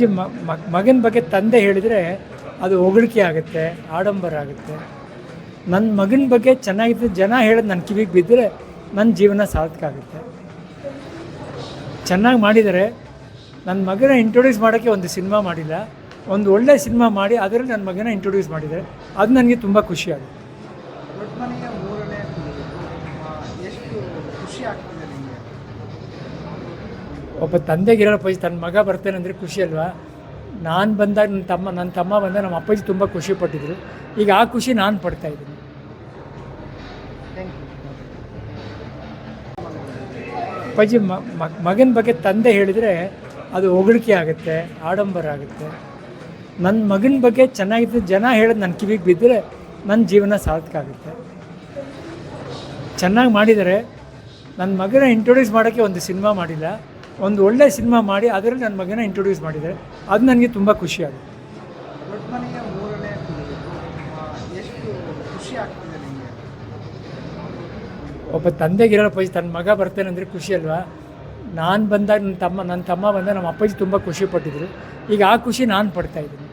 ನಿಮ್ಮ ಮಗನ ಬಗ್ಗೆ ತಂದೆ ಹೇಳಿದರೆ ಅದು ಹೊಗಳಿಕೆ ಆಗುತ್ತೆ, ಆಡಂಬರ ಆಗುತ್ತೆ. ನನ್ನ ಮಗನ ಬಗ್ಗೆ ಚೆನ್ನಾಗಿತ್ತು ಜನ ಹೇಳೋದು ನನ್ನ ಕಿವಿಗೆ ಬಿದ್ದರೆ ನನ್ನ ಜೀವನ ಸಾರ್ಥಕ ಆಗುತ್ತೆ. ಚೆನ್ನಾಗಿ ಮಾಡಿದರೆ ನನ್ನ ಮಗನ ಇಂಟ್ರೊಡ್ಯೂಸ್ ಮಾಡೋಕ್ಕೆ ಒಂದು ಸಿನಿಮಾ ಮಾಡಿಲ್ಲ, ಒಂದು ಒಳ್ಳೆ ಸಿನಿಮಾ ಮಾಡಿ ಅದರಲ್ಲಿ ನನ್ನ ಮಗನ ಇಂಟ್ರೊಡ್ಯೂಸ್ ಮಾಡಿದರೆ ಅದು ನನಗೆ ತುಂಬ ಖುಷಿಯಾಗುತ್ತೆ ಒಬ್ಬ ತಂದೆಗಿರೋ ಅಪ್ಪಾಜಿ ತನ್ನ ಮಗ ಬರ್ತಾನೆ ಅಂದರೆ ಖುಷಿ ಅಲ್ವಾ? ನಾನು ಬಂದಾಗ ನನ್ನ ತಮ್ಮ ನನ್ನ ತಮ್ಮ ಬಂದಾಗ ನಮ್ಮ ಅಪ್ಪಾಜಿ ತುಂಬ ಖುಷಿ ಪಟ್ಟಿದ್ರು. ಈಗ ಆ ಖುಷಿ ನಾನು ಪಡ್ತಾ ಯು ಅಪ್ಪಾಜಿ ಮಗನ ಬಗ್ಗೆ ತಂದೆ ಹೇಳಿದರೆ ಅದು ಹೊಗಳಿಕೆ ಆಗುತ್ತೆ, ಆಡಂಬರ ಆಗುತ್ತೆ. ನನ್ನ ಮಗನ ಬಗ್ಗೆ ಚೆನ್ನಾಗಿತ್ತು ಜನ ಹೇಳೋದು ನನ್ನ ಕಿವಿಗೆ ಬಿದ್ದರೆ ನನ್ನ ಜೀವನ ಸಾರ್ಥಕ ಆಗುತ್ತೆ. ಚೆನ್ನಾಗಿ ಮಾಡಿದರೆ ನನ್ನ ಮಗನ ಇಂಟ್ರೊಡ್ಯೂಸ್ ಮಾಡೋಕ್ಕೆ ಒಂದು ಸಿನಿಮಾ ಮಾಡಿಲ್ಲ. ಒಂದು ಒಳ್ಳೆ ಸಿನಿಮಾ ಮಾಡಿ ಅದರಲ್ಲಿ ನನ್ನ ಮಗನ ಇಂಟ್ರೊಡ್ಯೂಸ್ ಮಾಡಿದರೆ ಅದು ನನಗೆ ತುಂಬ ಖುಷಿಯಾಗುತ್ತೆ ಒಬ್ಬ ತಂದೆಗಿರೋ ಅಪ್ಪಾಜಿ ತನ್ನ ಮಗ ಬರ್ತಾನೆ ಅಂದರೆ ಖುಷಿ ಅಲ್ವಾ? ನಾನು ಬಂದಾಗ ನನ್ನ ತಮ್ಮ ನನ್ನ ತಮ್ಮ ಬಂದಾಗ ನಮ್ಮ ಅಪ್ಪಾಜಿ ತುಂಬ ಖುಷಿ ಪಟ್ಟಿದ್ರು. ಈಗ ಆ ಖುಷಿ ನಾನು ಪಡ್ತಾಯಿದ್ದೀನಿ